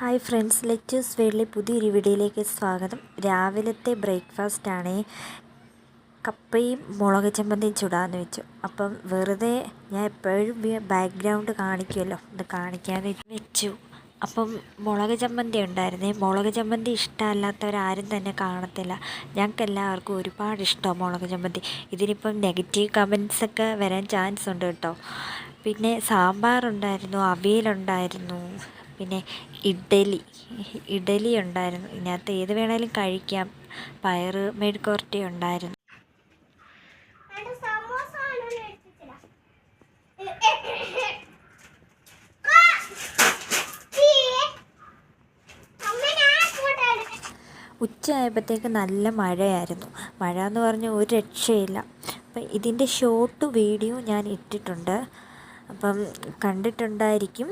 Hi friends letters വേൾഡിലെ പുതിയൊരു വീഡിയോയിലേക്ക് സ്വാഗതം. രാവിലത്തെ ബ്രേക്ക്ഫാസ്റ്റ് ആണ് കപ്പയും മുളക് ചമ്മന്തിയും ചുടാന്ന് വെച്ചു. അപ്പം വെറുതെ ഞാൻ എപ്പോഴും ബാക്ക്ഗ്രൗണ്ട് കാണിക്കുമല്ലോ ഇത് കാണിക്കാതെ വെച്ചു. അപ്പം മുളക് ചമ്മന്തി ഉണ്ടായിരുന്നേ. മുളക് ചമ്മന്തി ഇഷ്ടമല്ലാത്തവരാരും തന്നെ കാണത്തില്ല. ഞങ്ങൾക്ക് എല്ലാവർക്കും ഒരുപാട് ഇഷ്ടമാണ് മുളക് ചമ്മന്തി. ഇതിനിപ്പം നെഗറ്റീവ് കമൻസ് ഒക്കെ വരാൻ ചാൻസ് ഉണ്ട് കേട്ടോ. പിന്നെ സാമ്പാറുണ്ടായിരുന്നു അവിയലുണ്ടായിരുന്നു. പിന്നെ ഇഡ്ഡലി ഇഡ്ഡലി ഉണ്ടായിരുന്നു. ഇതിനകത്ത് ഏത് വേണേലും കഴിക്കാം. പയർ മെഴുക്കുവരട്ടി ഉണ്ടായിരുന്നു. ഉച്ചയായപ്പോഴത്തേക്ക് നല്ല മഴയായിരുന്നു. മഴ എന്ന് പറഞ്ഞാൽ ഒരു രക്ഷയില്ല. അപ്പം ഇതിന്റെ ഷോർട്ട് വീഡിയോ ഞാൻ ഇട്ടിട്ടുണ്ട്. അപ്പം കണ്ടിട്ടുണ്ടായിരിക്കും.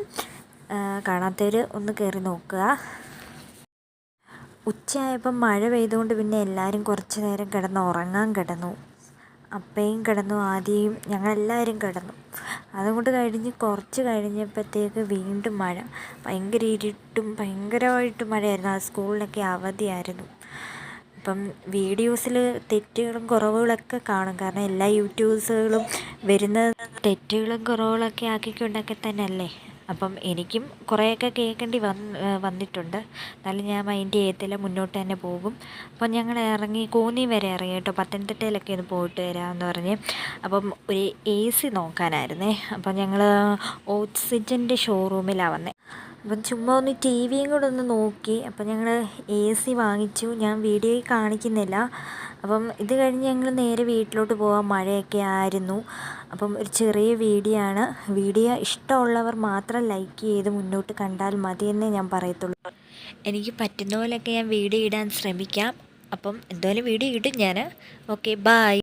കാണാത്തവർ ഒന്ന് കയറി നോക്കുക. ഉച്ചയായപ്പം മഴ പെയ്തുകൊണ്ട് പിന്നെ എല്ലാവരും കുറച്ച് നേരം കിടന്ന് ഉറങ്ങാൻ കിടന്നു. അപ്പയും കിടന്നു ആദ്യം ഞങ്ങളെല്ലാവരും കിടന്നു. അതുകൊണ്ട് കഴിഞ്ഞ് കുറച്ച് കഴിഞ്ഞപ്പോഴത്തേക്ക് വീണ്ടും മഴ. ഭയങ്കര ഇരുട്ടും ഭയങ്കരമായിട്ട് മഴയായിരുന്നു. ആ സ്കൂളിലൊക്കെ അവധിയായിരുന്നു. അപ്പം വീഡിയോസിൽ തെറ്റുകളും കുറവുകളൊക്കെ കാണും. കാരണം എല്ലാ യൂട്യൂബ്സുകളും വരുന്നത് തെറ്റുകളും കുറവുകളൊക്കെ ആക്കിക്കൊണ്ടൊക്കെ തന്നെയല്ലേ? അപ്പം എനിക്കും കുറേയൊക്കെ കേൾക്കേണ്ടി വന്ന് വന്നിട്ടുണ്ട്. എന്നാലും ഞാൻ മൈൻഡ് ചെയ്യത്തില്ല മുന്നോട്ട് തന്നെ പോകും. അപ്പം ഞങ്ങൾ ഇറങ്ങി കോന്നി വരെ ഇറങ്ങി കേട്ടോ. പത്തനംതിട്ടയിലൊക്കെ ഒന്ന് പോയിട്ട് വരാമെന്ന് പറഞ്ഞ്. അപ്പം ഒരു എ സി നോക്കാനായിരുന്നേ. അപ്പം ഞങ്ങൾ ഓക്സിജന്റെ ഷോറൂമിലാണ് വന്നത് അപ്പം ചുമ്മാ ഒന്ന് ടി വിയും കൂടെ ഒന്ന് നോക്കി. അപ്പം ഞങ്ങൾ എ സി വാങ്ങിച്ചു. ഞാൻ വീഡിയോയിൽ കാണിക്കുന്നില്ല. അപ്പം ഇത് കഴിഞ്ഞ് ഞങ്ങൾ നേരെ വീട്ടിലോട്ട് പോകാൻ മഴയൊക്കെ ആയിരുന്നു. അപ്പം ഒരു ചെറിയ വീഡിയോ ആണ്. വീഡിയോ ഇഷ്ടമുള്ളവർ മാത്രം ലൈക്ക് ചെയ്ത് മുന്നോട്ട് കണ്ടാൽ മതിയെന്നേ ഞാൻ പറയത്തുള്ളൂ. എനിക്ക് പറ്റുന്ന പോലെയൊക്കെ ഞാൻ വീഡിയോ ഇടാൻ ശ്രമിക്കാം. അപ്പം എന്തായാലും വീഡിയോ ഇടും ഞാൻ ഓക്കെ ബായ്